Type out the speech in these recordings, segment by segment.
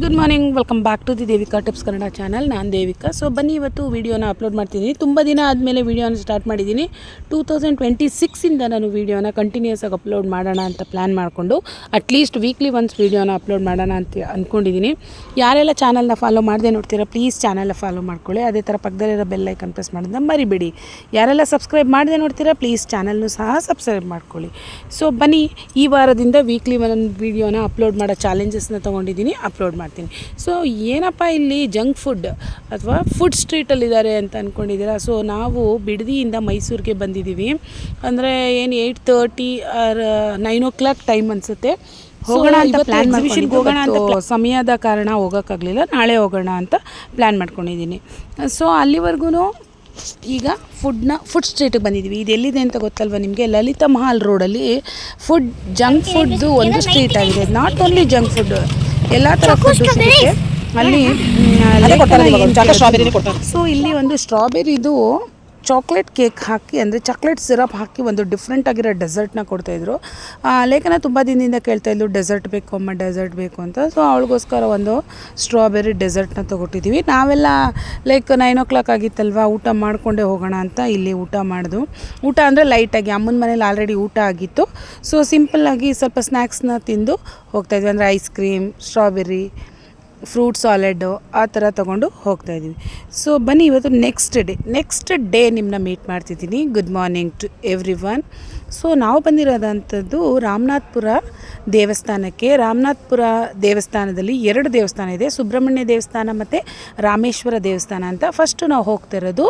Good morning welcome back to the Devika tips Kannada channel ನಾನು Devika. So ಬನ್ನಿ ಇವತ್ತು ವೀಡಿಯೋನ ಅಪ್ಲೋಡ್ ಮಾಡ್ತಿದ್ದೀನಿ. ತುಂಬ ದಿನ ಆದಮೇಲೆ ವೀಡಿಯೋನ ಸ್ಟಾರ್ಟ್ ಮಾಡಿದ್ದೀನಿ. ಟೂ ತೌಸಂಡ್ ಟ್ವೆಂಟಿ ಸಿಕ್ಸಿಂದ ನಾನು ವೀಡಿಯೋನ ಕಂಟಿನ್ಯೂಸ್ ಆಗಿ ಅಪ್ಲೋಡ್ ಮಾಡೋಣ ಅಂತ ಪ್ಲ್ಯಾನ್ ಮಾಡಿಕೊಂಡು ಅಟ್ಲೀಸ್ಟ್ ವೀಕ್ಲಿ ಒನ್ಸ್ ವೀಡಿಯೋನ ಅಪ್ಲೋಡ್ ಮಾಡೋಣ ಅಂತ ಅಂದ್ಕೊಂಡಿದ್ದೀನಿ ಯಾರೆಲ್ಲ ಚಾನಲ್ನ ಫಾಲೋ ಮಾಡದೆ ನೋಡ್ತೀರಾ ಪ್ಲೀಸ್ ಚಾನಲ್ನ ಫಾಲೋ ಮಾಡ್ಕೊಳ್ಳಿ. ಅದೇ ಥರ ಪಕ್ಕದಲ್ಲಿರೋ ಬೆಲ್ ಐಕನ್ ಪ್ರೆಸ್ ಮಾಡೋದನ್ನ ಮರಿಬೇಡಿ. ಯಾರೆಲ್ಲ ಸಬ್ಸ್ಕ್ರೈಬ್ ಮಾಡದೆ ನೋಡ್ತೀರಾ ಪ್ಲೀಸ್ ಚಾನಲ್ನು ಸಹ ಸಬ್ಸ್ಕ್ರೈಬ್ ಮಾಡ್ಕೊಳ್ಳಿ. ಸೊ ಬನ್ನಿ ಈ ವಾರದಿಂದ ವೀಕ್ಲಿ ಒಂದು ವೀಡಿಯೋನ ಅಪ್ಲೋಡ್ ಮಾಡೋ ಚಾಲೆಂಜಸ್ನ ತೊಗೊಂಡಿದ್ದೀನಿ ಅಪ್ಲೋಡ್ ಮಾಡ್ತೀನಿ. ಸೊ ಏನಪ್ಪ ಇಲ್ಲಿ ಜಂಕ್ ಫುಡ್ ಅಥವಾ ಫುಡ್ ಸ್ಟ್ರೀಟಲ್ಲಿದ್ದಾರೆ ಅಂತ ಅಂದ್ಕೊಂಡಿದ್ದೀರಾ ಸೊ ನಾವು ಬಿಡದಿಯಿಂದ ಮೈಸೂರಿಗೆ ಬಂದಿದ್ದೀವಿ. ಅಂದರೆ ಏನು eight thirty or nine o'clock time ಅನಿಸುತ್ತೆ. ಹೋಗೋಣ ಅಂತ ಪ್ಲ್ಯಾನ್ ಹೋಗೋಣ ಅಂತ ಸಮಯದ ಕಾರಣ ಹೋಗೋಕ್ಕಾಗಲಿಲ್ಲ. ನಾಳೆ ಹೋಗೋಣ ಅಂತ ಪ್ಲ್ಯಾನ್ ಮಾಡ್ಕೊಂಡಿದ್ದೀನಿ. ಸೊ ಅಲ್ಲಿವರೆಗೂ ಈಗ ಫುಡ್ನ ಫುಡ್ ಸ್ಟ್ರೀಟಿಗೆ ಬಂದಿದ್ದೀವಿ. ಇದು ಎಲ್ಲಿದೆ ಅಂತ ಗೊತ್ತಲ್ವ ನಿಮಗೆ? ಲಲಿತಾ ಮಹಲ್ ರೋಡಲ್ಲಿ ಫುಡ್ ಜಂಕ್ ಫುಡ್ದು ಒಂದು ಸ್ಟ್ರೀಟ್ ಆಗಿದೆ. ನಾಟ್ ಓನ್ಲಿ ಜಂಕ್ ಫುಡ್ ಎಲ್ಲ ಥರ ಫುಡ್ ಸಿಗುತ್ತೆ. ಅಲ್ಲಿ ಸೊ ಇಲ್ಲಿ ಒಂದು ಸ್ಟ್ರಾಬೆರಿದು ಚಾಕ್ಲೇಟ್ ಕೇಕ್ ಹಾಕಿ, ಅಂದರೆ ಚಾಕ್ಲೇಟ್ ಸಿರಪ್ ಹಾಕಿ ಒಂದು ಡಿಫ್ರೆಂಟ್ ಆಗಿರೋ ಡೆಸರ್ಟ್ನ ಕೊಡ್ತಾಯಿದ್ರು ಲೇಖನ ತುಂಬ ದಿನದಿಂದ ಕೇಳ್ತಾ ಇದ್ಲು ಡೆಸರ್ಟ್ ಬೇಕು, ಅಮ್ಮ ಡೆಸರ್ಟ್ ಬೇಕು ಅಂತ. ಸೊ ಅವಳಿಗೋಸ್ಕರ ಒಂದು ಸ್ಟ್ರಾಬೆರಿ ಡೆಸರ್ಟ್ನ ತೊಗೊಟ್ಟಿದ್ದೀವಿ ನಾವೆಲ್ಲ ಲೈಕ್ ನೈನ್ ಓ ಕ್ಲಾಕ್ ಆಗಿತ್ತಲ್ವಾ, ಊಟ ಮಾಡಿಕೊಂಡೇ ಹೋಗೋಣ ಅಂತ ಇಲ್ಲಿ ಊಟ ಮಾಡಿದ್ವು ಊಟ ಅಂದರೆ ಲೈಟಾಗಿ ಅಮ್ಮನ ಮನೇಲಿ ಆಲ್ರೆಡಿ ಊಟ ಆಗಿತ್ತು. ಸೊ ಸಿಂಪಲ್ಲಾಗಿ ಸ್ವಲ್ಪ ಸ್ನ್ಯಾಕ್ಸ್ನ ತಿಂದು ಹೋಗ್ತಾಯಿದ್ವಿ ಅಂದರೆ ice cream strawberry fruit salad ಆ ಥರ ತೊಗೊಂಡು ಹೋಗ್ತಾ ಇದ್ದೀವಿ. ಸೊ ಬನ್ನಿ ಇವತ್ತು ನೆಕ್ಸ್ಟ್ ಡೇ ನೆಕ್ಸ್ಟ್ ಡೇ ನಿಮ್ಮನ್ನ ಮೀಟ್ ಮಾಡ್ತಿದ್ದೀನಿ. Good morning to everyone so ನಾವು ಬಂದಿರೋದಂಥದ್ದು ರಾಮನಾಥ್ಪುರ ದೇವಸ್ಥಾನಕ್ಕೆ. ರಾಮನಾಥ್ಪುರ ದೇವಸ್ಥಾನದಲ್ಲಿ ಎರಡು ದೇವಸ್ಥಾನ ಇದೆ. ಸುಬ್ರಹ್ಮಣ್ಯ ದೇವಸ್ಥಾನ ಮತ್ತು ರಾಮೇಶ್ವರ ದೇವಸ್ಥಾನ ಅಂತ. ಫಸ್ಟು ನಾವು ಹೋಗ್ತಾ ಇರೋದು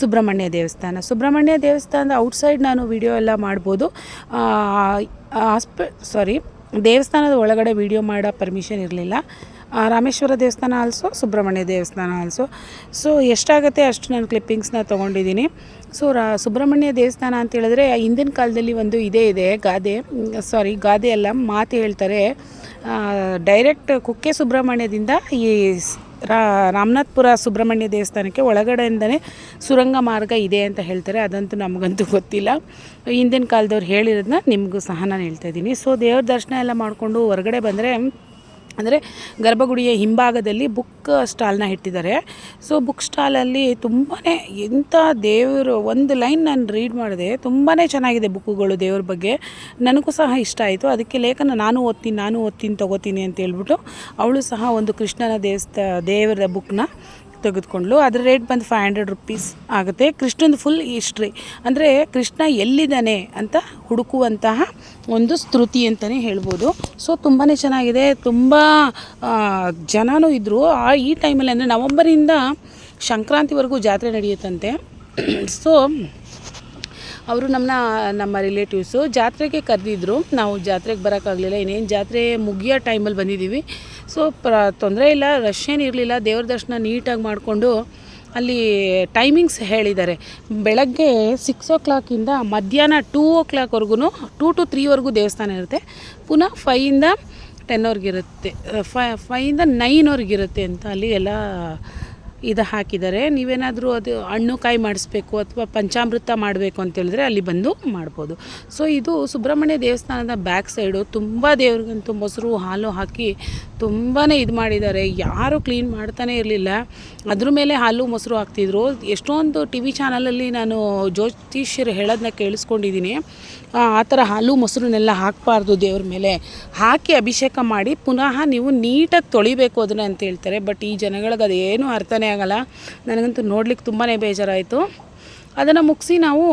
ಸುಬ್ರಹ್ಮಣ್ಯ ದೇವಸ್ಥಾನ. ಸುಬ್ರಹ್ಮಣ್ಯ ದೇವಸ್ಥಾನದ ಔಟ್ಸೈಡ್ ನಾನು ವಿಡಿಯೋ ಎಲ್ಲ ಮಾಡ್ಬೋದು. ಆಸ್ಪ ಸಾರಿ ದೇವಸ್ಥಾನದ ಒಳಗಡೆ ವಿಡಿಯೋ ಮಾಡೋ ಪರ್ಮಿಷನ್ ಇರಲಿಲ್ಲ. ರಾಮೇಶ್ವರ ದೇವಸ್ಥಾನ ಆಲ್ಸೋ ಸುಬ್ರಹ್ಮಣ್ಯ ದೇವಸ್ಥಾನ ಆಲ್ಸೋ ಸೊ ಎಷ್ಟಾಗುತ್ತೆ ಅಷ್ಟು ನಾನು ಕ್ಲಿಪ್ಪಿಂಗ್ಸ್ನ ತೊಗೊಂಡಿದ್ದೀನಿ. ಸೊ ರಾ, ಸುಬ್ರಹ್ಮಣ್ಯ ದೇವಸ್ಥಾನ ಅಂತ ಹೇಳಿದ್ರೆ, ಹಿಂದಿನ ಕಾಲದಲ್ಲಿ ಒಂದು ಇದೇ ಇದೆ, ಗಾದೆ ಸಾರಿ ಗಾದೆ ಅಲ್ಲ, ಮಾತು ಹೇಳ್ತಾರೆ ಡೈರೆಕ್ಟ್ ಕುಕ್ಕೆ ಸುಬ್ರಹ್ಮಣ್ಯದಿಂದ ಈ ರಾ, ರಾಮನಾಥ್ಪುರ ಸುಬ್ರಹ್ಮಣ್ಯ ದೇವಸ್ಥಾನಕ್ಕೆ ಒಳಗಡೆಯಿಂದನೇ ಸುರಂಗ ಮಾರ್ಗ ಇದೆ ಅಂತ ಹೇಳ್ತಾರೆ. ಅದಂತೂ ನಮಗಂತೂ ಗೊತ್ತಿಲ್ಲ. ಹಿಂದಿನ ಕಾಲದವ್ರು ಹೇಳಿರೋದನ್ನ ನಿಮಗೂ ಸಹ ನಾನು ಹೇಳ್ತಾ ಇದ್ದೀನಿ. ಸೊ ದೇವ್ರ ದರ್ಶನ ಎಲ್ಲ ಮಾಡಿಕೊಂಡು ಹೊರಗಡೆ ಬಂದರೆ ಅಂದರೆ ಗರ್ಭಗುಡಿಯ ಹಿಂಭಾಗದಲ್ಲಿ ಬುಕ್ ಸ್ಟಾಲ್ನ ಇಟ್ಟಿದ್ದಾರೆ. ಸೊ ಬುಕ್ ಸ್ಟಾಲಲ್ಲಿ ತುಂಬಾ ಎಂಥ ದೇವರು, ಒಂದು ಲೈನ್ ನಾನು ರೀಡ್ ಮಾಡಿದೆ ತುಂಬಾ ಚೆನ್ನಾಗಿದೆ ಬುಕ್ಕುಗಳು ದೇವ್ರ ಬಗ್ಗೆ. ನನಗೂ ಸಹ ಇಷ್ಟ ಆಯಿತು. ಅದಕ್ಕೆ ಲೇಖನ ನಾನು ಓದ್ತೀನಿ ನಾನು ಓದ್ತೀನಿ, ತೊಗೋತೀನಿ ಅಂತ ಹೇಳ್ಬಿಟ್ಟು ಅವಳು ಸಹ ಒಂದು ಕೃಷ್ಣನ ದೇವಸ್ಥ, ದೇವರ ಬುಕ್ನ ತೆಗೆದುಕೊಂಡ್ಲು. ಅದ್ರ ರೇಟ್ ಬಂದು ಫೈವ್ ಹಂಡ್ರೆಡ್ ರುಪೀಸ್ ಆಗುತ್ತೆ. ಕೃಷ್ಣನ ಫುಲ್ ಹಿಸ್ಟ್ರಿ ಅಂದರೆ ಕೃಷ್ಣ ಎಲ್ಲಿದ್ದಾನೆ ಅಂತ ಹುಡುಕುವಂತಹ ಒಂದು ಸ್ತೃತಿ ಅಂತಲೇ ಹೇಳ್ಬೋದು. ಸೊ ತುಂಬಾ ಚೆನ್ನಾಗಿದೆ. ತುಂಬ ಜನನೂ ಇದ್ದರು ಆ, ಈ ಟೈಮಲ್ಲಿ ಅಂದರೆ ನವಂಬರಿಂದ ಸಂಕ್ರಾಂತಿವರೆಗೂ ಜಾತ್ರೆ ನಡೆಯುತ್ತಂತೆ. ಸೊ ಅವರು ನಮ್ಮನ್ನ ನಮ್ಮ ರಿಲೇಟಿವ್ಸು ಜಾತ್ರೆಗೆ ಕರೆದಿದ್ರು. ನಾವು ಜಾತ್ರೆಗೆ ಬರೋಕ್ಕಾಗಲಿಲ್ಲ. ಇನ್ನೇನು ಜಾತ್ರೆ ಮುಗಿಯೋ ಟೈಮಲ್ಲಿ ಬಂದಿದ್ದೀವಿ. ಸೊ ಪ್ರ ತೊಂದರೆ ಇಲ್ಲ ರಶ್ ಏನಿರಲಿಲ್ಲ ದೇವ್ರ ದರ್ಶನ ನೀಟಾಗಿ ಮಾಡಿಕೊಂಡು ಅಲ್ಲಿ ಟೈಮಿಂಗ್ಸ್ ಹೇಳಿದ್ದಾರೆ. ಬೆಳಗ್ಗೆ ಸಿಕ್ಸ್ ಓ ಕ್ಲಾಕಿಂದ ಮಧ್ಯಾಹ್ನ ಟೂ ಓ ಕ್ಲಾಕ್ವರೆಗೂ ಟೂ ಟು ತ್ರೀವರೆಗೂ ದೇವಸ್ಥಾನ ಇರುತ್ತೆ. ಪುನಃ ಫೈಯಿಂದ ಟೆನ್ವರೆಗಿರುತ್ತೆ ಫೈ ಫೈಯಿಂದ ನೈನ್ವರೆಗಿರುತ್ತೆ ಅಂತ ಅಲ್ಲಿ ಎಲ್ಲ ಇದು ಹಾಕಿದ್ದಾರೆ. ನೀವೇನಾದರೂ ಅದು ಹಣ್ಣು ಕಾಯಿ ಮಾಡಿಸ್ಬೇಕು ಅಥವಾ ಪಂಚಾಮೃತ ಮಾಡಬೇಕು ಅಂತೇಳಿದ್ರೆ ಅಲ್ಲಿ ಬಂದು ಮಾಡ್ಬೋದು. ಸೊ ಇದು ಸುಬ್ರಹ್ಮಣ್ಯ ದೇವಸ್ಥಾನದ ಬ್ಯಾಕ್ ಸೈಡು ತುಂಬ ದೇವ್ರಿಗಂತೂ ಮೊಸರು ಹಾಲು ಹಾಕಿ ತುಂಬಾ ಇದು ಮಾಡಿದ್ದಾರೆ. ಯಾರೂ ಕ್ಲೀನ್ ಮಾಡ್ತಾನೆ ಇರಲಿಲ್ಲ. ಅದ್ರ ಮೇಲೆ ಹಾಲು ಮೊಸರು ಹಾಕ್ತಿದ್ರು. ಎಷ್ಟೊಂದು ಟಿ ವಿ ಚಾನಲಲ್ಲಿ ನಾನು ಜ್ಯೋತಿಷ್ಯರು ಹೇಳೋದನ್ನ ಕೇಳಿಸ್ಕೊಂಡಿದ್ದೀನಿ. ಆ ಥರ ಹಾಲು ಮೊಸರನ್ನೆಲ್ಲ ಹಾಕಬಾರ್ದು ದೇವ್ರ ಮೇಲೆ. ಹಾಕಿ ಅಭಿಷೇಕ ಮಾಡಿ ಪುನಃ ನೀವು ನೀಟಾಗಿ ತೊಳಿಬೇಕು ಅದನ್ನು ಅಂತ ಹೇಳ್ತಾರೆ. ಬಟ್ ಈ ಜನಗಳಿಗೆ ಅದೇನೂ ಅರ್ಥನೇ ಆಗಲ್ಲ. ನನಗಂತೂ ನೋಡ್ಲಿಕ್ಕೆ ತುಂಬಾ ಬೇಜಾರಾಯಿತು. ಅದನ್ನು ಮುಗಿಸಿ ನಾವು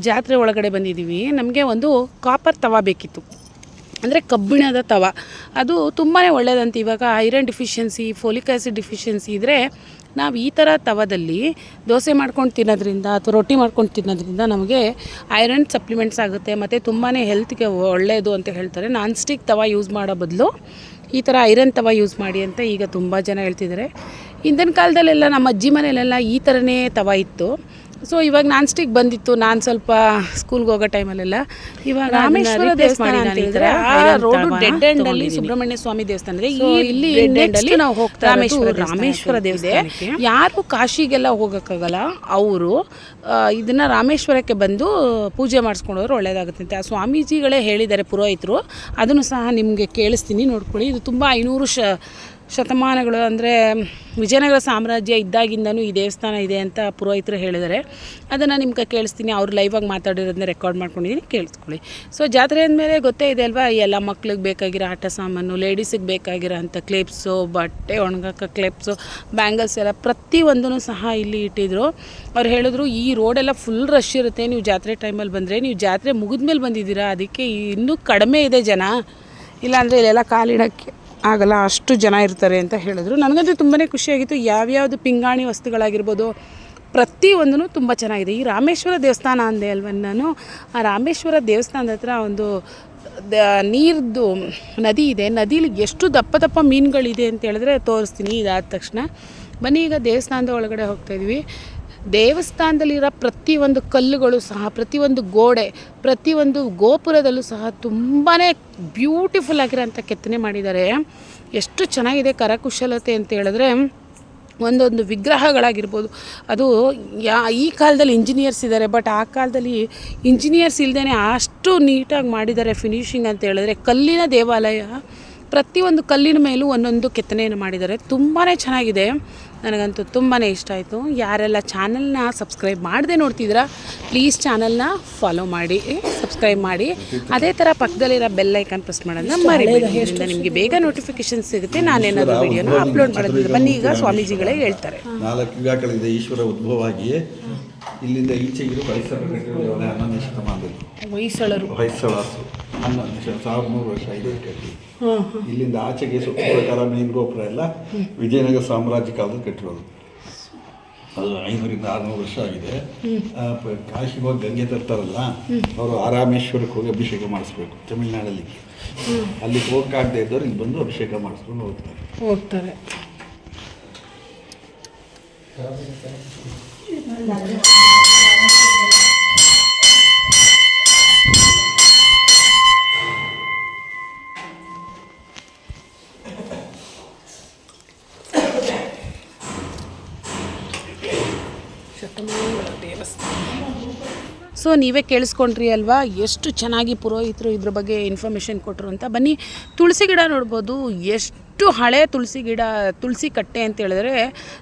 ಜಾತ್ರೆ ಒಳಗಡೆ ಬಂದಿದ್ದೀವಿ. ನಮಗೆ ಒಂದು ಕಾಪರ್ ತವಾ ಬೇಕಿತ್ತು. ಅಂದರೆ ಕಬ್ಬಿಣದ ತವ. ಅದು ತುಂಬಾ ಒಳ್ಳೆಯದಂತ ಇವಾಗ iron deficiency folic acid deficiency ಇದ್ದರೆ ನಾವು ಈ ಥರ ತವದಲ್ಲಿ ದೋಸೆ ಮಾಡ್ಕೊಂಡು ತಿನ್ನೋದ್ರಿಂದ ಅಥವಾ ರೊಟ್ಟಿ ಮಾಡ್ಕೊಂಡು ತಿನ್ನೋದ್ರಿಂದ ನಮಗೆ ಐರನ್ ಸಪ್ಲಿಮೆಂಟ್ಸ್ ಆಗುತ್ತೆ. ಮತ್ತು ತುಂಬಾ ಹೆಲ್ತ್ಗೆ ಒಳ್ಳೆಯದು ಅಂತ ಹೇಳ್ತಾರೆ. ನಾನ್ ಸ್ಟಿಕ್ ತವ ಯೂಸ್ ಮಾಡೋ ಬದಲು ಈ ಥರ ಐರನ್ ತವ ಯೂಸ್ ಮಾಡಿ ಅಂತ ಈಗ ತುಂಬ ಜನ ಹೇಳ್ತಿದ್ದಾರೆ. ಹಿಂದಿನ ಕಾಲದಲ್ಲೆಲ್ಲ ನಮ್ಮ ಅಜ್ಜಿ ಮನೆಯಲ್ಲೆಲ್ಲ ಈ ಥರನೇ ತವ ಇತ್ತು. ಸೊ ಇವಾಗ ನಾನ್ ಸ್ಟಿಕ್ ಬಂದಿತ್ತು. ನಾನು ಸ್ವಲ್ಪ ಸ್ಕೂಲ್ಗೆ ಹೋಗೋ ಟೈಮಲ್ಲೆಲ್ಲ ಇವಾಗ ರಾಮೇಶ್ವರ ದೇವಸ್ಥಾನ ಡೆಡ್ ಎಂಡ್ ಅಲ್ಲಿ ಸುಬ್ರಹ್ಮಣ್ಯ ಸ್ವಾಮಿ ದೇವಸ್ಥಾನ ಇದೆ. ಇಲ್ಲಿ ಅಲ್ಲಿ ನಾವು ಹೋಗ್ತಾ ರಾಮೇಶ್ವರ ರಾಮೇಶ್ವರ ದೇವಸ್ಥಾನ ಯಾರು ಕಾಶಿಗೆಲ್ಲ ಹೋಗೋಕ್ಕಾಗಲ್ಲ. ಅವರು ಇದನ್ನ ರಾಮೇಶ್ವರಕ್ಕೆ ಬಂದು ಪೂಜೆ ಮಾಡಿಸ್ಕೊಂಡ್ರೆ ಒಳ್ಳೇದಾಗುತ್ತೆ ಆ ಸ್ವಾಮೀಜಿಗಳೇ ಹೇಳಿದ್ದಾರೆ ಪುರೋಹಿತರು. ಅದನ್ನು ಸಹ ನಿಮಗೆ ಕೇಳಿಸ್ತೀನಿ. ನೋಡ್ಕೊಳ್ಳಿ. ಇದು ತುಂಬ ಐನೂರು ಶ ಶತಮಾನಗಳು ಅಂದರೆ ವಿಜಯನಗರ ಸಾಮ್ರಾಜ್ಯ ಇದ್ದಾಗಿಂದನೂ ಈ ದೇವಸ್ಥಾನ ಇದೆ ಅಂತ ಪುರೋಹಿತರು ಹೇಳಿದ್ದಾರೆ. ಅದನ್ನು ನಿಮ್ಗೆ ಕೇಳಿಸ್ತೀನಿ, ಅವ್ರು ಲೈವಾಗಿ ಮಾತಾಡಿರೋದನ್ನ ರೆಕಾರ್ಡ್ ಮಾಡ್ಕೊಂಡಿದ್ದೀನಿ ಕೇಳಿಸ್ಕೊಳ್ಳಿ. ಸೊ ಜಾತ್ರೆ ಅಂದಮೇಲೆ ಗೊತ್ತೇ ಇದೆ ಅಲ್ವಾ ಎಲ್ಲ ಮಕ್ಳಿಗೆ ಬೇಕಾಗಿರೋ ಆಟ ಸಾಮಾನು ಲೇಡೀಸಿಗೆ ಬೇಕಾಗಿರೋ ಅಂಥ ಕ್ಲಿಪ್ಸು ಬಟ್ಟೆ ಒಣಗಾಕ ಕ್ಲಿಪ್ಸು ಬ್ಯಾಂಗಲ್ಸ್ ಎಲ್ಲ ಪ್ರತಿಯೊಂದೂ ಸಹ ಇಲ್ಲಿ ಇಟ್ಟಿದ್ರು. ಅವ್ರು ಹೇಳಿದ್ರು, ಈ ರೋಡೆಲ್ಲ ಫುಲ್ ರಶ್ ಇರುತ್ತೆ, ನೀವು ಜಾತ್ರೆ ಟೈಮಲ್ಲಿ ಬಂದರೆ, ನೀವು ಜಾತ್ರೆ ಮುಗಿದ್ಮೇಲೆ ಬಂದಿದ್ದೀರಾ, ಅದಕ್ಕೆ ಇನ್ನೂ ಕಡಿಮೆ ಇದೆ ಜನ. ಇಲ್ಲಾಂದರೆ ಇಲ್ಲೆಲ್ಲ ಕಾಲಿಡೋಕ್ಕೆ. ಆಗಲ್ಲ, ಅಷ್ಟು ಜನ ಇರ್ತಾರೆ ಅಂತ ಹೇಳಿದ್ರು. ನನಗಂತೂ ತುಂಬಾ ಖುಷಿಯಾಗಿತ್ತು. ಯಾವ್ಯಾವುದು ಪಿಂಗಾಣಿ ವಸ್ತುಗಳಾಗಿರ್ಬೋದು ಪ್ರತಿಯೊಂದೂ ತುಂಬ ಚೆನ್ನಾಗಿದೆ. ಈ ರಾಮೇಶ್ವರ ದೇವಸ್ಥಾನ ಅಂದೆ ಅಲ್ವ ನಾನು? ಆ ರಾಮೇಶ್ವರ ದೇವಸ್ಥಾನದ ಹತ್ರ ಒಂದು, ದ, ನೀರ್ದು ನದಿ ಇದೆ. ನದೀಲಿ ಎಷ್ಟು ದಪ್ಪ ದಪ್ಪ ಮೀನುಗಳಿದೆ ಅಂತ ಹೇಳಿದ್ರೆ ತೋರಿಸ್ತೀನಿ. ಇದಾದ ತಕ್ಷಣ. ಬನ್ನಿ, ಈಗ ದೇವಸ್ಥಾನದ ಒಳಗಡೆ ಹೋಗ್ತಾಯಿದ್ವಿ ದೇವಸ್ಥಾನದಲ್ಲಿರೋ ಪ್ರತಿಯೊಂದು ಕಲ್ಲುಗಳು ಸಹ, ಪ್ರತಿಯೊಂದು ಗೋಡೆ, ಪ್ರತಿಯೊಂದು ಗೋಪುರದಲ್ಲೂ ಸಹ ತುಂಬಾ ಬ್ಯೂಟಿಫುಲ್ ಆಗಿರೋಂಥ ಕೆತ್ತನೆ ಮಾಡಿದ್ದಾರೆ. ಎಷ್ಟು ಚೆನ್ನಾಗಿದೆ ಕರಕುಶಲತೆ ಅಂತ ಹೇಳಿದ್ರೆ, ಒಂದೊಂದು ವಿಗ್ರಹಗಳಾಗಿರ್ಬೋದು. ಅದು ಯಾ, ಈ ಕಾಲದಲ್ಲಿ ಇಂಜಿನಿಯರ್ಸ್ ಇದ್ದಾರೆ ಬಟ್ ಆ ಕಾಲದಲ್ಲಿ ಇಂಜಿನಿಯರ್ಸ್ ಇಲ್ಲದೇ ಅಷ್ಟು ನೀಟಾಗಿ ಮಾಡಿದ್ದಾರೆ ಫಿನಿಶಿಂಗ್ ಅಂತ ಹೇಳಿದ್ರೆ, ಕಲ್ಲಿನ ದೇವಾಲಯ ಪ್ರತಿಯೊಂದು ಕಲ್ಲಿನ ಮೇಲೂ ಒಂದೊಂದು ಕೆತ್ತನೆಯನ್ನು ಮಾಡಿದ್ದಾರೆ. ತುಂಬಾ ಚೆನ್ನಾಗಿದೆ. ನನಗಂತೂ ತುಂಬಾ ಇಷ್ಟ ಆಯಿತು. ಯಾರೆಲ್ಲ ಚಾನಲ್ನ ಸಬ್ಸ್ಕ್ರೈಬ್ ಮಾಡದೆ ನೋಡ್ತಿದ್ದೀರಾ ಪ್ಲೀಸ್ ಚಾನಲ್ನ ಫಾಲೋ ಮಾಡಿ ಸಬ್ಸ್ಕ್ರೈಬ್ ಮಾಡಿ. ಅದೇ ಥರ ಪಕ್ಕದಲ್ಲಿರೋ ಬೆಲ್ ಐಕಾನ್ ಪ್ರೆಸ್ ಮಾಡೋದನ್ನ ಮರಿಬೇಡಿ. ನಿಮಗೆ ಬೇಗ ನೋಟಿಫಿಕೇಶನ್ ಸಿಗುತ್ತೆ. ನಾನೇನಾದರೂ ವಿಡಿಯೋನ ಅಪ್ಲೋಡ್ ಮಾಡೋದಿಲ್ಲ ಬನ್ನಿ. ಈಗ ಸ್ವಾಮೀಜಿಗಳೇ ಹೇಳ್ತಾರೆ. ನಾಲ್ಕು ಯುಗಗಳಿಂದ ಈಶ್ವರ ಉದ್ಭವವಾಗಿ ಇಲ್ಲಿಂದ ಈಚೆಗಿರು ಪರಿಸರ ಹನ್ನೊಂದನೇ ಶತಮಾನದಲ್ಲಿ ಹೊಯ್ಸಳರು. ಹೊಯ್ಸಳಾಸು ಹನ್ನೊಂದನೇ ಶತ ಸಾವಿರದ ನೂರು ವರ್ಷ ಕಟ್ಟಿ ಇಲ್ಲಿಂದ ಆಚೆಗೆ ಸುತ್ತ ಪ್ರಕಾರ ಮೇನ್ ಗೋಪುರ ಎಲ್ಲ ವಿಜಯನಗರ ಸಾಮ್ರಾಜ್ಯ ಕಾಲದಲ್ಲಿ ಕಟ್ಟಿರೋದು. ಅದು ಐನೂರಿಂದ ಆರುನೂರು ವರ್ಷ ಆಗಿದೆ. ಕಾಶಿಗೆ ಹೋಗಿ ಗಂಗೆ ತರ್ತಾರಲ್ಲ ಅವರು ಆರಾಮೇಶ್ವರಕ್ಕೆ ಹೋಗಿ ಅಭಿಷೇಕ ಮಾಡಿಸ್ಬೇಕು ತಮಿಳ್ನಾಡಲ್ಲಿ. ಅಲ್ಲಿ ಹೋಗಕ್ಕಾಗದೇ ಇದ್ದವ್ರು ಇಲ್ಲಿ ಬಂದು ಅಭಿಷೇಕ ಮಾಡಿಸ್ಕೊಂಡು ಹೋಗ್ತಾರೆ. ಹೋಗ್ತಾರೆ. ಸೊ ನೀವೇ ಕೇಳಿಸ್ಕೊಂಡ್ರಿ ಅಲ್ವಾ? ಎಷ್ಟು ಚೆನ್ನಾಗಿ ಪುರೋಹಿತರು ಇದ್ರ ಬಗ್ಗೆ ಇನ್ಫಾರ್ಮೇಷನ್ ಕೊಟ್ಟರು ಅಂತ. ಬನ್ನಿ, ತುಳಸಿ ಗಿಡ ನೋಡ್ಬೋದು, ಎಷ್ಟು ಹಳೆಯ ತುಳಸಿ ಗಿಡ, ತುಳಸಿ ಕಟ್ಟೆ ಅಂತ ಹೇಳಿದ್ರೆ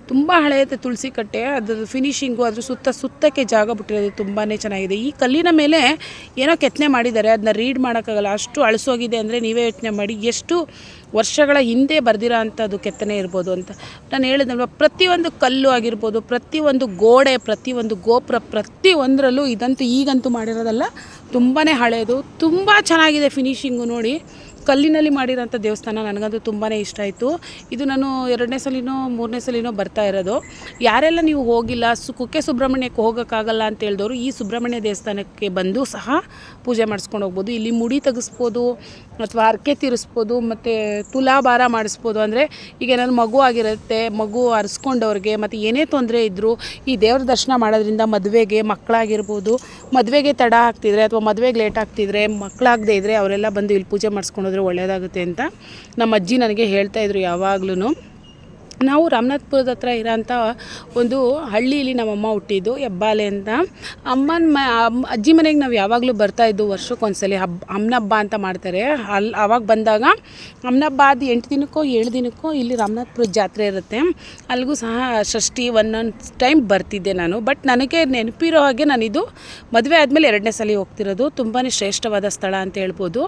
ತುಂಬ ಹಳೆಯ ತುಳಸಿ ಕಟ್ಟೆ ಅದ್ರ ಫಿನಿಶಿಂಗು ಅದ್ರ ಸುತ್ತ, ಸುತ್ತಕ್ಕೆ ಜಾಗ ಬಿಟ್ಟಿರೋದು ತುಂಬಾ ಚೆನ್ನಾಗಿದೆ. ಈ ಕಲ್ಲಿನ ಮೇಲೆ ಏನೋ ಕೆತ್ತನೆ ಮಾಡಿದ್ದಾರೆ ಅದನ್ನ ರೀಡ್ ಮಾಡೋಕ್ಕಾಗಲ್ಲ. ಅಷ್ಟು ಅಳಿಸೋಗಿದೆ ಅಂದರೆ ನೀವೇ ಯೋಚನೆ ಮಾಡಿ, ಎಷ್ಟು ವರ್ಷಗಳ ಹಿಂದೆ ಬರೆದಿರೋ ಅಂಥದ್ದು ಕೆತ್ತನೆ ಇರ್ಬೋದು ಅಂತ. ನಾನು ಹೇಳಿದ್ನಲ್ವ, ಪ್ರತಿಯೊಂದು ಕಲ್ಲು ಆಗಿರ್ಬೋದು, ಪ್ರತಿಯೊಂದು ಗೋಡೆ, ಪ್ರತಿಯೊಂದು ಗೋಪುರ, ಪ್ರತಿಯೊಂದರಲ್ಲೂ ಇದಂತೂ ಈಗಂತೂ ಮಾಡಿರೋದಲ್ಲ ತುಂಬಾ ಹಳೆಯದು, ತುಂಬ ಚೆನ್ನಾಗಿದೆ ಫಿನಿಶಿಂಗು ನೋಡಿ. ಕಲ್ಲಿನಲ್ಲಿ ಮಾಡಿರೋಂಥ ದೇವಸ್ಥಾನ ನನಗಂತೂ ತುಂಬಾ ಇಷ್ಟ ಆಯಿತು. ಇದು ನಾನು ಎರಡನೇ ಸಲಿನೋ, ಮೂರನೇ ಸಲಿನೋ ಬರ್ತಾ ಇರೋದು. ಯಾರೆಲ್ಲ ನೀವು ಹೋಗಿಲ್ಲ, ಸು, ಕುಕ್ಕೆ ಸುಬ್ರಹ್ಮಣ್ಯಕ್ಕೆ ಹೋಗೋಕ್ಕಾಗಲ್ಲ ಅಂತ ಹೇಳಿದವರು ಈ ಸುಬ್ರಹ್ಮಣ್ಯ ದೇವಸ್ಥಾನಕ್ಕೆ ಬಂದು ಸಹ ಪೂಜೆ ಮಾಡಿಸ್ಕೊಂಡು ಹೋಗ್ಬೋದು. ಇಲ್ಲಿ ಮುಡಿ ತೆಗೆಸ್ಬೋದು, ಅಥವಾ ಹರಕೆ ತೀರಿಸ್ಬೋದು, ಮತ್ತು ತುಲಾಭಾರ ಮಾಡಿಸ್ಬೋದು. ಅಂದರೆ ಈಗ ಏನಾದ್ರು ಮಗು ಆಗಿರುತ್ತೆ, ಮಗು ಅರಿಸ್ಕೊಂಡವ್ರಿಗೆ, ಮತ್ತು ಏನೇ ತೊಂದರೆ ಇದ್ದರೂ ಈ ದೇವ್ರ ದರ್ಶನ ಮಾಡೋದ್ರಿಂದ ಮದುವೆಗೆ ಮಕ್ಕಳಾಗಿರ್ಬೋದು. ಮದುವೆಗೆ ತಡ ಆಗ್ತಿದ್ರೆ ಅಥವಾ ಮದುವೆಗೆ ಲೇಟ್ ಆಗ್ತಿದ್ರೆ ಮಕ್ಕಳಾಗದೇ ಇದ್ದರೆ ಅವರೆಲ್ಲ ಬಂದು ಇಲ್ಲಿ ಪೂಜೆ ಮಾಡಿಸ್ಕೊಂಡೋದ್ರೆ ಒಳ್ಳೆಯದಾಗುತ್ತೆ ಅಂತ ನಮ್ಮ ಅಜ್ಜಿ ನನಗೆ ಹೇಳ್ತಾಯಿದ್ರು ಯಾವಾಗ್ಲೂ ನಾವು ರಾಮನಾಥ್ಪುರದ ಹತ್ರ ಇರೋಂಥ ಒಂದು ಹಳ್ಳಿಯಲ್ಲಿ ನಮ್ಮಮ್ಮ ಹುಟ್ಟಿದ್ದು, ಹೆಬ್ಬಾಲೆ ಅಂತ. ಅಮ್ಮನ ಮ ಅಮ್ಮ ಅಜ್ಜಿ ಮನೆಗೆ ನಾವು ಯಾವಾಗಲೂ ಬರ್ತಾಯಿದ್ದು ವರ್ಷಕ್ಕೊಂದ್ಸಲಿ ಹಬ್ಬ ಅಮ್ಮನಬ್ಬ ಅಂತ ಮಾಡ್ತಾರೆ. ಅಲ್ಲಿ ಆವಾಗ ಬಂದಾಗ ಅಮ್ಮನ ಹಬ್ಬ ಆದ ಎಂಟು ದಿನಕ್ಕೋ, ಏಳು ದಿನಕ್ಕೋ ಇಲ್ಲಿ ರಾಮನಾಥ್ಪುರದ ಜಾತ್ರೆ ಇರುತ್ತೆ. ಅಲ್ಲಿಗೂ ಸಹ ಷಷ್ಠಿ, ಒಂದೊಂದು ಟೈಮ್ ಬರ್ತಿದ್ದೆ ನಾನು. ಬಟ್ ನನಗೆ ನೆನಪಿರೋ ಹಾಗೆ ನಾನಿದು ಮದುವೆ ಆದಮೇಲೆ ಎರಡನೇ ಸಲ ಹೋಗ್ತಿರೋದು. ತುಂಬಾ ಶ್ರೇಷ್ಠವಾದ ಸ್ಥಳ ಅಂತ ಹೇಳ್ಬೋದು.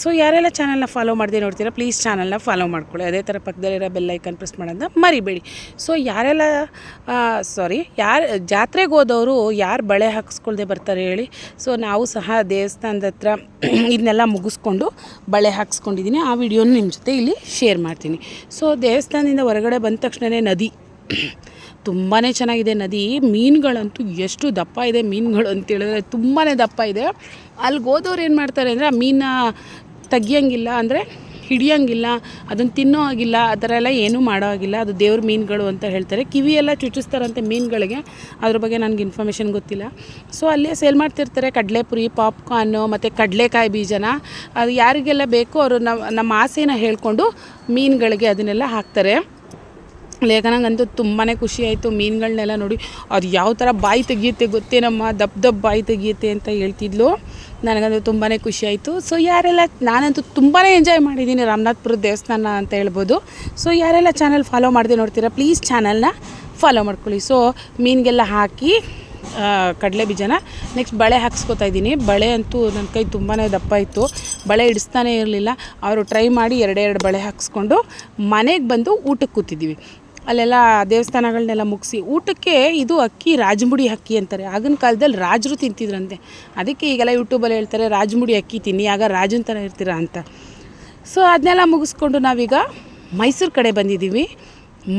ಸೊ ಯಾರೆಲ್ಲ ಚಾನಲ್ನ ಫಾಲೋ ಮಾಡದೆ ನೋಡ್ತೀರಾ ಪ್ಲೀಸ್ ಚಾನಲ್ನ ಫಾಲೋ ಮಾಡ್ಕೊಳ್ಳಿ. ಅದೇ ಥರ ಪಕ್ಕದಲ್ಲಿರೋ ಬೆಲ್ ಐಕನ್ ಪ್ರೆಸ್ ಮಾಡೋದನ್ನ ಮರಿಬೇಡಿ. ಸೊ ಯಾರೆಲ್ಲ ಸಾರಿ ಯಾರು, ಜಾತ್ರೆಗೆ ಹೋದವರು ಯಾರು ಬಳೆ ಹಾಕಿಸ್ಕೊಳ್ದೆ ಬರ್ತಾರೆ ಹೇಳಿ. ಸೊ ನಾವು ಸಹ ದೇವಸ್ಥಾನದ ಹತ್ರ ಇದನ್ನೆಲ್ಲ ಮುಗಿಸ್ಕೊಂಡು ಬಳೆ ಹಾಕ್ಸ್ಕೊಂಡಿದ್ದೀನಿ ಆ ವಿಡಿಯೋನ ನಿಮ್ಮ ಜೊತೆ ಇಲ್ಲಿ ಶೇರ್ ಮಾಡ್ತೀನಿ. ಸೊ ದೇವಸ್ಥಾನದಿಂದ ಹೊರಗಡೆ ಬಂದ ತಕ್ಷಣವೇ ನದಿ ತುಂಬಾ ಚೆನ್ನಾಗಿದೆ. ನದಿ ಮೀನುಗಳಂತೂ ಎಷ್ಟು ದಪ್ಪ ಇದೆ ಮೀನುಗಳು ಅಂತೇಳಿದ್ರೆ ತುಂಬಾ ದಪ್ಪ ಇದೆ. ಅಲ್ಲಿಗೆ ಹೋದವ್ರು ಏನು ಮಾಡ್ತಾರೆ ಅಂದರೆ, ಆ ಮೀನ ತೆಗಿಯಂಗಿಲ್ಲ ಅಂದರೆ ಹಿಡಿಯಂಗಿಲ್ಲ, ಅದನ್ನು ತಿನ್ನೋ ಹಾಗಿಲ್ಲ, ಆ ಥರ ಎಲ್ಲ ಏನೂ ಮಾಡೋ ಆಗಿಲ್ಲ ಅದು ದೇವ್ರ ಮೀನುಗಳು ಅಂತ ಹೇಳ್ತಾರೆ. ಕಿವಿಯೆಲ್ಲ ಚುಚ್ಚಿಸ್ತಾರಂತೆ ಮೀನುಗಳಿಗೆ, ಅದ್ರ ಬಗ್ಗೆ ನನಗೆ ಇನ್ಫಾರ್ಮೇಷನ್ ಗೊತ್ತಿಲ್ಲ. ಸೊ ಅಲ್ಲೇ ಸೇಲ್ ಮಾಡ್ತಿರ್ತಾರೆ, ಕಡಲೆಪುರಿ ಪಾಪ್ಕಾರ್ನು ಮತ್ತು ಕಡಲೆಕಾಯಿ ಬೀಜನ. ಅದು ಯಾರಿಗೆಲ್ಲ ಬೇಕೋ ಅವರು ನಮ್ಮ ನಮ್ಮ ಆಸೆನ ಹೇಳಿಕೊಂಡು ಮೀನುಗಳಿಗೆ ಅದನ್ನೆಲ್ಲ ಹಾಕ್ತಾರೆ. ಲೇಖನಂಗಂತೂ ತುಂಬಾ ಖುಷಿ ಆಯಿತು. ಮೀನುಗಳನ್ನೆಲ್ಲ ನೋಡಿ ಅದು ಯಾವ ಥರ ಬಾಯಿ ತೆಗಿಯುತ್ತೆ ಗೊತ್ತೇನಮ್ಮ ದಪ್ಪ ದಪ್ಪ ಬಾಯಿ ತೆಗಿಯುತ್ತೆ ಅಂತ ಹೇಳ್ತಿದ್ಲು. ನನಗಂತೂ ತುಂಬಾ ಖುಷಿ ಆಯಿತು. ಸೊ ಯಾರೆಲ್ಲ ನಾನಂತೂ ತುಂಬಾ ಎಂಜಾಯ್ ಮಾಡಿದ್ದೀನಿ ರಾಮನಾಥ್ಪುರದ ದೇವಸ್ಥಾನ ಅಂತ ಹೇಳ್ಬೋದು. ಸೊ ಯಾರೆಲ್ಲ ಚಾನಲ್ ಫಾಲೋ ಮಾಡಿದೆ ನೋಡ್ತೀರಾ ಪ್ಲೀಸ್ ಚಾನಲ್ನ ಫಾಲೋ ಮಾಡ್ಕೊಳ್ಳಿ. ಸೊ ಮೀನಿಗೆಲ್ಲ ಹಾಕಿ ಕಡಲೆ ಬೀಜನ ನೆಕ್ಸ್ಟ್ ಬಳೆ ಹಾಕ್ಸ್ಕೊತಾ ಇದ್ದೀನಿ. ಬಳೆ ಅಂತೂ ನನ್ನ ಕೈ ತುಂಬಾ ದಪ್ಪ ಇತ್ತು ಬಳೆ ಹಿಡಿಸ್ತಾನೇ ಇರಲಿಲ್ಲ. ಅವರು ಟ್ರೈ ಮಾಡಿ ಎರಡೆರಡು ಬಳೆ ಹಾಕ್ಸ್ಕೊಂಡು ಮನೆಗೆ ಬಂದು ಊಟಕ್ಕೆ ಕೂತಿದ್ದೀವಿ. ಅಲ್ಲೆಲ್ಲ ದೇವಸ್ಥಾನಗಳನ್ನೆಲ್ಲ ಮುಗಿಸಿ ಊಟಕ್ಕೆ ಇದು ಅಕ್ಕಿ, ರಾಜಮುಡಿ ಅಕ್ಕಿ ಅಂತಾರೆ. ಆಗಿನ ಕಾಲದಲ್ಲಿ ರಾಜರು ತಿಂತಿದ್ರಂತೆ. ಅದಕ್ಕೆ ಈಗೆಲ್ಲ ಯೂಟ್ಯೂಬಲ್ಲಿ ಹೇಳ್ತಾರೆ, ರಾಜಮುಡಿ ಅಕ್ಕಿ ತಿನ್ನಿ, ಆಗ ರಾಜನ ಥರ ಇರ್ತೀರ ಅಂತ. ಸೊ ಅದನ್ನೆಲ್ಲ ಮುಗಿಸ್ಕೊಂಡು ನಾವೀಗ ಮೈಸೂರು ಕಡೆ ಬಂದಿದ್ದೀವಿ.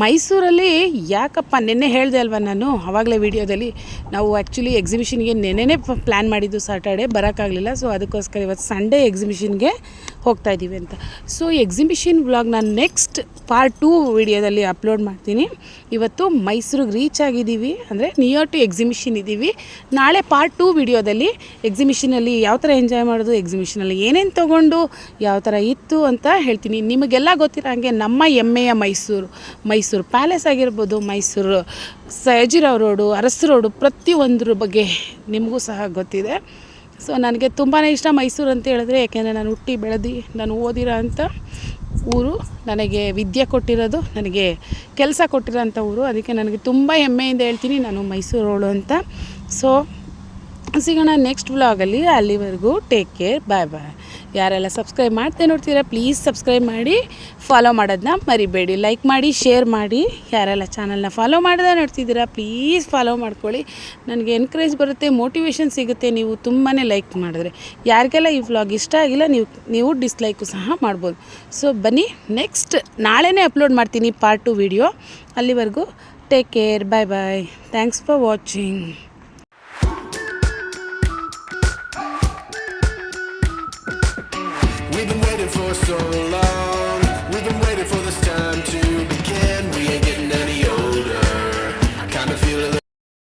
ಮೈಸೂರಲ್ಲಿ ಯಾಕಪ್ಪ ನಿನ್ನೆ ಹೇಳಿದೆ ಅಲ್ವಾ ನಾನು? ಆವಾಗಲೇ ವಿಡಿಯೋದಲ್ಲಿ ನಾವು ಆ್ಯಕ್ಚುಲಿ ಎಕ್ಸಿಬಿಷನ್ಗೆ ನೆನ್ನೆನೇ ಪ್ಲ್ಯಾನ್ ಮಾಡಿದ್ದು ಸಾಟರ್ಡೆ ಬರೋಕ್ಕಾಗಲಿಲ್ಲ. ಸೊ ಅದಕ್ಕೋಸ್ಕರ ಇವತ್ತು ಸಂಡೇ ಎಕ್ಸಿಬಿಷನ್ಗೆ ಹೋಗ್ತಾ ಇದ್ದೀವಿ ಅಂತ. ಸೊ ಎಕ್ಸಿಬಿಷನ್ ವ್ಲಾಗ್ ನಾನು ನೆಕ್ಸ್ಟ್ ಪಾರ್ಟ್ ಟೂ ವಿಡಿಯೋದಲ್ಲಿ ಅಪ್ಲೋಡ್ ಮಾಡ್ತೀನಿ. ಇವತ್ತು ಮೈಸೂರಿಗೆ ರೀಚ್ ಆಗಿದ್ದೀವಿ. ಅಂದರೆ ನಿಯರ್ ಟು ಎಕ್ಸಿಬಿಷನ್ ಇದ್ದೀವಿ ನಾಳೆ ಪಾರ್ಟ್ ಟೂ ವಿಡಿಯೋದಲ್ಲಿ ಎಕ್ಸಿಬಿಷನಲ್ಲಿ ಯಾವ ಥರ ಎಂಜಾಯ್ ಮಾಡೋದು ಎಕ್ಸಿಬಿಷನಲ್ಲಿ ಏನೇನು ತೊಗೊಂಡು, ಯಾವ ಥರ ಇತ್ತು ಅಂತ ಹೇಳ್ತೀನಿ. ನಿಮಗೆಲ್ಲ ಗೊತ್ತಿರೋ ಹಾಗೆ ನಮ್ಮ ಹೆಮ್ಮೆಯ ಮೈಸೂರು ಮೈಸೂರು ಪ್ಯಾಲೇಸ್ ಆಗಿರ್ಬೋದು, ಮೈಸೂರು ಸಯಾಜಿರಾವ್ ರೋಡು ಅರಸು ರೋಡು ಪ್ರತಿಯೊಂದ್ರ ಬಗ್ಗೆ ನಿಮಗೂ ಸಹ ಗೊತ್ತಿದೆ. ಸೊ ನನಗೆ ತುಂಬಾ ಇಷ್ಟ ಮೈಸೂರು ಅಂತ ಹೇಳಿದ್ರೆ, ಯಾಕೆಂದರೆ ನಾನು ಹುಟ್ಟಿ, ಬೆಳೆದು, ನಾನು ಓದಿರೋ ಅಂಥ ಊರು. ನನಗೆ ವಿದ್ಯೆ ಕೊಟ್ಟಿರೋದು, ನನಗೆ ಕೆಲಸ ಕೊಟ್ಟಿರೋ ಅಂಥ ಊರು. ಅದಕ್ಕೆ ನನಗೆ ತುಂಬ ಹೆಮ್ಮೆಯಿಂದ ಹೇಳ್ತೀನಿ, ನಾನು ಮೈಸೂರೋಳು ಅಂತ. ಸೊ ಸಿಗೋಣ ನೆಕ್ಸ್ಟ್ ವ್ಲಾಗಲ್ಲಿ ಅಲ್ಲಿವರೆಗೂ ಟೇಕ್ ಕೇರ್ ಬಾಯ್ ಬಾಯ್ ಯಾರೆಲ್ಲ ಸಬ್ಸ್ಕ್ರೈಬ್ ಮಾಡ್ತೇ ನೋಡ್ತೀರಾ ಪ್ಲೀಸ್ ಸಬ್ಸ್ಕ್ರೈಬ್ ಮಾಡಿ ಫಾಲೋ ಮಾಡೋದನ್ನ ಮರಿಬೇಡಿ. ಲೈಕ್ ಮಾಡಿ ಶೇರ್ ಮಾಡಿ. ಯಾರೆಲ್ಲ ಚಾನಲ್ನ ಫಾಲೋ ಮಾಡದೆ ನೋಡ್ತಿದ್ದೀರಾ ಪ್ಲೀಸ್ ಫಾಲೋ ಮಾಡ್ಕೊಳ್ಳಿ. ನನಗೆ ಎನ್ಕರೇಜ್ ಬರುತ್ತೆ ಮೋಟಿವೇಶನ್ ಸಿಗುತ್ತೆ, ನೀವು ತುಂಬಾ ಲೈಕ್ ಮಾಡಿದ್ರೆ. ಯಾರಿಗೆಲ್ಲ ಈ ವ್ಲಾಗ್ ಇಷ್ಟ ಆಗಿಲ್ಲ, ನೀವು ನೀವು ಡಿಸ್ಲೈಕು ಸಹ ಮಾಡ್ಬೋದು. ಸೊ ಬನ್ನಿ ನೆಕ್ಸ್ಟ್ ನಾಳೆನೇ ಅಪ್ಲೋಡ್ ಮಾಡ್ತೀನಿ ಪಾರ್ಟ್ ಟು ವಿಡಿಯೋ ಅಲ್ಲಿವರೆಗೂ take care bye bye thanks for watching misery.